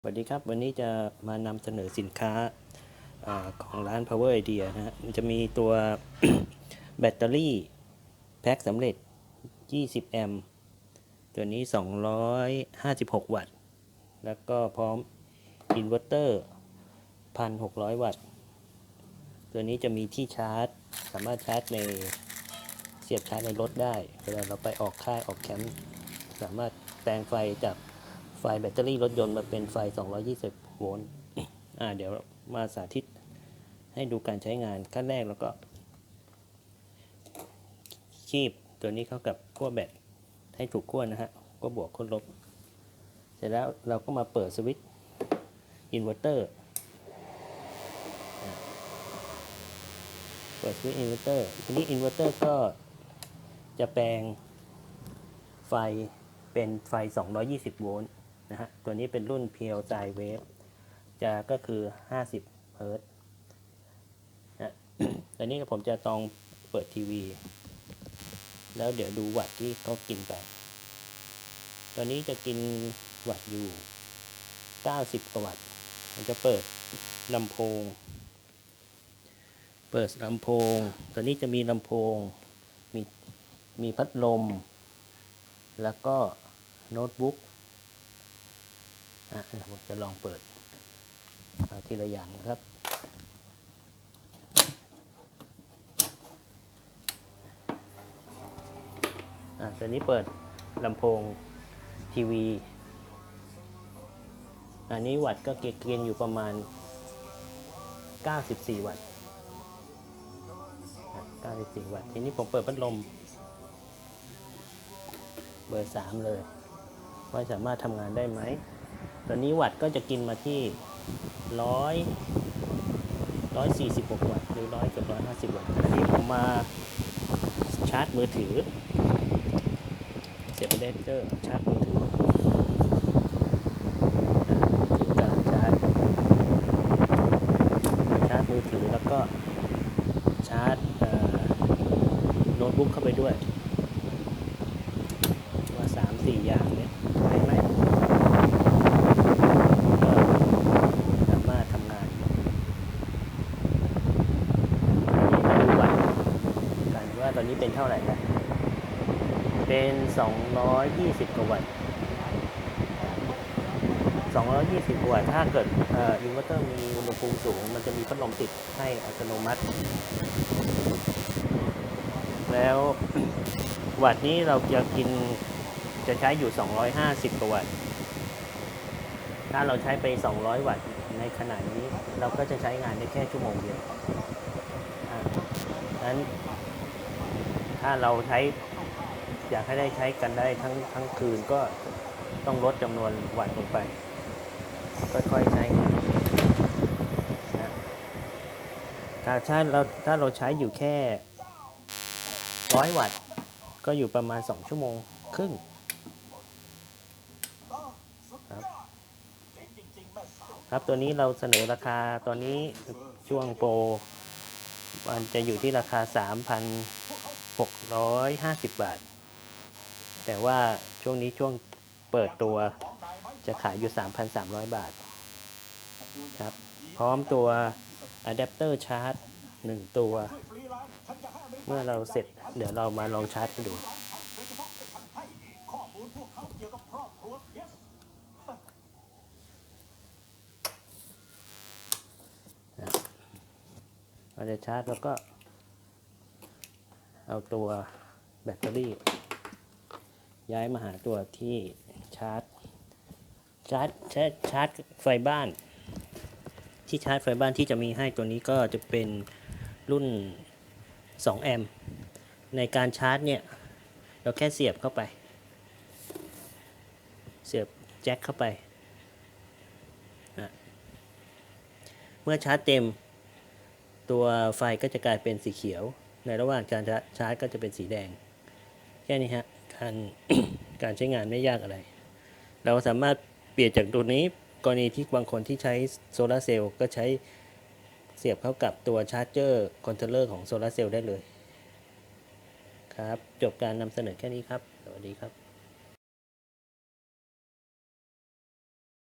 สวัสดีครับ วันนี้จะมานำเสนอสินค้าอของร้าน Power Idea นะฮะมันจะมีตัวแบตเตอรี่ แพ็คสำเร็จ 20 แอมป์ตัวนี้ 256 วัตต์ แล้วก็พร้อม อินเวอร์เตอร์ 1,600 วัตต์ ตัวนี้จะมีที่ชาร์จ สามารถชาร์จในเสียบชาร์จในรถได้ เวลาเราไปออกค่ายออกแคมป์สามารถแปลงไฟจาก ไฟแบตเตอรี่รถยนต์มาเป็นไฟ 220 โวลต์ อ่า เดี๋ยวมาสาธิตให้ดูการใช้งานขั้นแรกแล้วก็ คีบตัวนี้เข้ากับขั้วแบตให้ถูกขั้วนะฮะ ก็บวกขั้วลบ เสร็จแล้วเราก็มาเปิดสวิตช์อินเวอร์เตอร์ เปิดสวิตช์อินเวอร์เตอร์ ทีนี้อินเวอร์เตอร์ก็จะแปลงไฟเป็นไฟ 220 โวลต์ นะฮะ ตัวนี้เป็นรุ่น PL s i Wave จะก็คือ 50 เฮิรตซ์นะตอนนี้ผมจะต้องเปิดทีวี แล้วเดี๋ยวดูวัตที่เขากินไป ตอนนี้จะกินวัตอยู่ 90 กว่าวัตผมจะเปิดลำโพง เปิดลำโพง ตอนนี้จะมีลำโพง มีมีพัดลม แล้วก็โน้ตบุ๊ก ผมจะลองเปิดทีละอย่างนะครับอะตอนนี้เปิดลำโพงทีวี อันนี้วัตต์ก็เกณฑ์อยู่ประมาณ 94 วัตต์94 วัตต์ ทีนี้ผมเปิดพัดลม เบอร์ 3 เลย ว่าสามารถทำงานได้ไหม ตอนนี้วัตต์ก็จะกินมาที่ร้อยร้อยสี่สิบหกวัตต์หรือร้อยเกือบร้อยห้าสิบวัตต์อันนี้ผมมาชาร์จมือถือ เสียบอะแดเตอร์ชาร์จมือถืออะถึงการชาร์จชาร์จมือถือแล้วก็ชาร์จโน้ตบุ๊กเข้าไปด้วย ว่าสามสี่อย่างเนี่ยใช้ไหมก็สามารถทำงานอันนี้มาดูวัตต์กันว่าตอนนี้เป็นเท่า ไหร่แล้วเป็น 220กว่าวัตต์220กว่าวัตต์ถ้าเกิดอ,อินเวอร์เตอร์มีอุณหภูมิสูง มันจะมีพัดลมติดให้อัตโนมัติ แล้ววัตต์นี้เราจะกินจะใช้อยู่ 250กว่าวัตต์ถ้าเราใช้ไป 200 วัตต์ในขณะนี้ เราก็จะใช้งานได้แค่ชั่วโมงเดียวดังนั้น ถ้าเราใช้ อยากให้ได้ใช้กันได้ทั้งทั้งคืนก็ต้องลดจำนวนวัตต์ลงไป ค่อยๆใช้งานนะถ้าถ้าเราถ้าเราใช้อยู่แค่100วัตต์ก็อยู่ประมาณ 2 ชั่วโมงครึ่งครับครับตัวนี้เราเสนอราคาตอนนี้ช่วงโปรมันจะอยู่ที่ราคา 650 บาท แต่ว่าช่วงนี้ช่วงเปิดตัวจะขายอยู่ 3,300 บาทครับ พร้อมตัวอะแดปเตอร์ชาร์จ 1 ตัว เมื่อเราเสร็จเดี๋ยวเรามาลองชาร์จกันดูเราจะชาร์จแล้วก็ เอาตัวแบตเตอรี่ ย้ายมาหาตัวที่ชาร์จ ชาร์จชาร์จชาร์จไฟบ้าน ที่ชาร์จไฟบ้านที่จะมีให้ตัวนี้ก็จะเป็นรุ่น 2 แอมป์ในการชาร์จเนี่ย เราแค่เสียบเข้าไป เสียบแจ็คเข้าไป เมื่อชาร์จเต็ม ตัวไฟก็จะกลายเป็นสีเขียว ในระหว่างการชาร์จก็จะเป็นสีแดง แค่นี้ฮะการการใช้งานไม่ยากอะไร เราสามารถเปลี่ยนจากตัวนี้กรณีที่บางคนที่ใช้โซลาร์เซลล์ก็ใช้เสียบเข้ากับตัวชาร์จเจอร์คอนโทรลเลอร์ของโซลาร์เซลล์ได้เลย ครับ จบการนำเสนอแค่นี้ครับ สวัสดีครับ